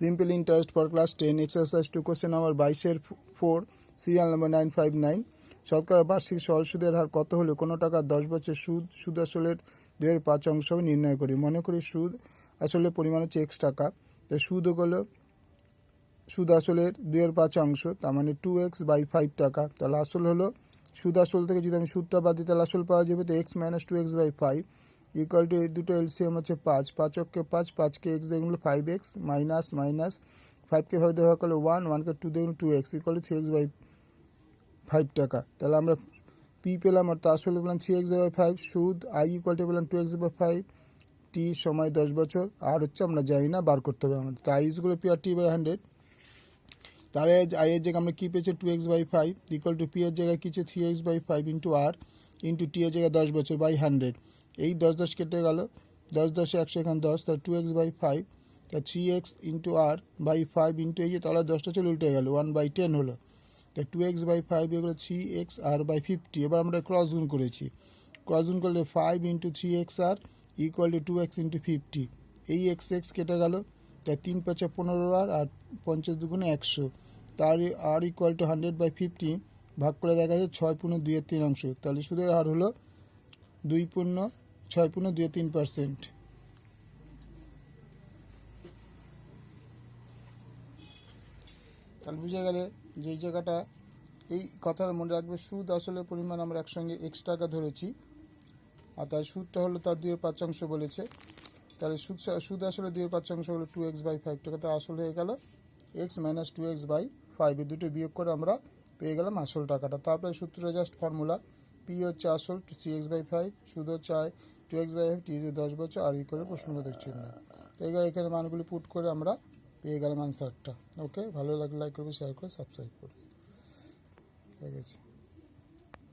Simple interest for class ten exercise two question number বাইশের four serial number nine five nine শতকরা বার্ষিক সরল সুদের হার কত হলে কোনো টাকা দশ বছর সুদ সুদ আসলের দুয়ের পাঁচ অংশ নির্ণয় করি। মনে করি সুদ আসলে পরিমাণ হচ্ছে এক্স টাকা তো সুদ হলো, সুদ আসলের দুয়ের পাঁচ অংশ, তার মানে টু এক্স বাই ফাইভ টাকা। তাহলে আসল হলো, সুদ আসল থেকে যদি আমি সুদটা বাদ দিই, তাহলে আসল পাওয়া যাবে তো x minus two x by five equal to এই দুটো এলসিএম হচ্ছে পাঁচ। পাঁচ অক্ষে পাঁচ পাঁচকে এক্স দেখুন ফাইভ এক্স মাইনাস মাইনাস ফাইভকে ফাইভ দেওয়া করলে ওয়ান ওয়ানকে টু দেখুন two x equal to three x by five টাকা। তাহলে আমরা পি পেলাম অর্থাৎ আসলে পেলাম থ্রি এক্স বাই ফাইভ সুদ আই ইকুয়াল টু পেলাম two x by five T সময় দশ বছর। আর হচ্ছে আমরা জানি না, বার করতে হবে আমাদের। তো I ইজগুলো P R T by hundred তাহলে আই এর জায়গায় আমরা কী পেয়েছি? Two x by five equal to P এর জায়গায় কিছু three x by five into R into T এর জায়গায় দশ বছর বাই হান্ড্রেড এই দশ দশ কেটে গেল। দশ দশে একশো এখানে দশ, তাহলে টু এক্স বাই ফাইভ তা three x into R by five into এই যে তলায় দশটা চলে উল্টে গেল ওয়ান বাই টেন হলো। তা টু এক্স বাই ফাইভ এগুলো three x R by fifty এবার আমরা ক্রস গুণ করেছি। ক্রস গুণ করলে five into three x R equal to two x into fifty এই এক্স এক্স কেটে গেল তা তিন পাঁচে পনেরো আর আর পঞ্চাশ দুগুণে একশো। তার আর equal to hundred by fifty ভাগ করে দেখা যায় ছয় পূর্ণ দুইয়ের তিন অংশ। তাহলে সুদের হার হলো দুই পূর্ণ ছয় পূর্ণ দুইয়ের তিন পার্সেন্ট তাহলে বুঝে গেলে যে এই জায়গাটা, এই কথাটা মনে রাখবে, সুদ আসলে পরিমাণ আমরা একসঙ্গে এক্স টাকা ধরেছি। আর তার সুদটা হলো তার দুইয়ের পাঁচ অংশ বলেছে। তাহলে সুদ সুদ আসলে দুইয়ের পাঁচ অংশ হলো টু এক্স বাই ফাইভ টাকা তো আসল হয়ে গেল x minus two x by five এই দুটো বিয়োগ করে আমরা পেয়ে গেলাম আসল টাকাটা। তারপরে সূত্রটা জাস্ট ফর্মুলা পি হচ্ছে আসল two three x by five সুদ হচ্ছে two x by F T দশ বছর আর ই করে প্রশ্নবোধক না তো এবার এখানে মানগুলি পুট করে আমরা পেয়ে গেলাম আনসারটা ওকে ভালো লাগলে লাইক করবে শেয়ার করে সাবস্ক্রাইব করবে। ঠিক আছে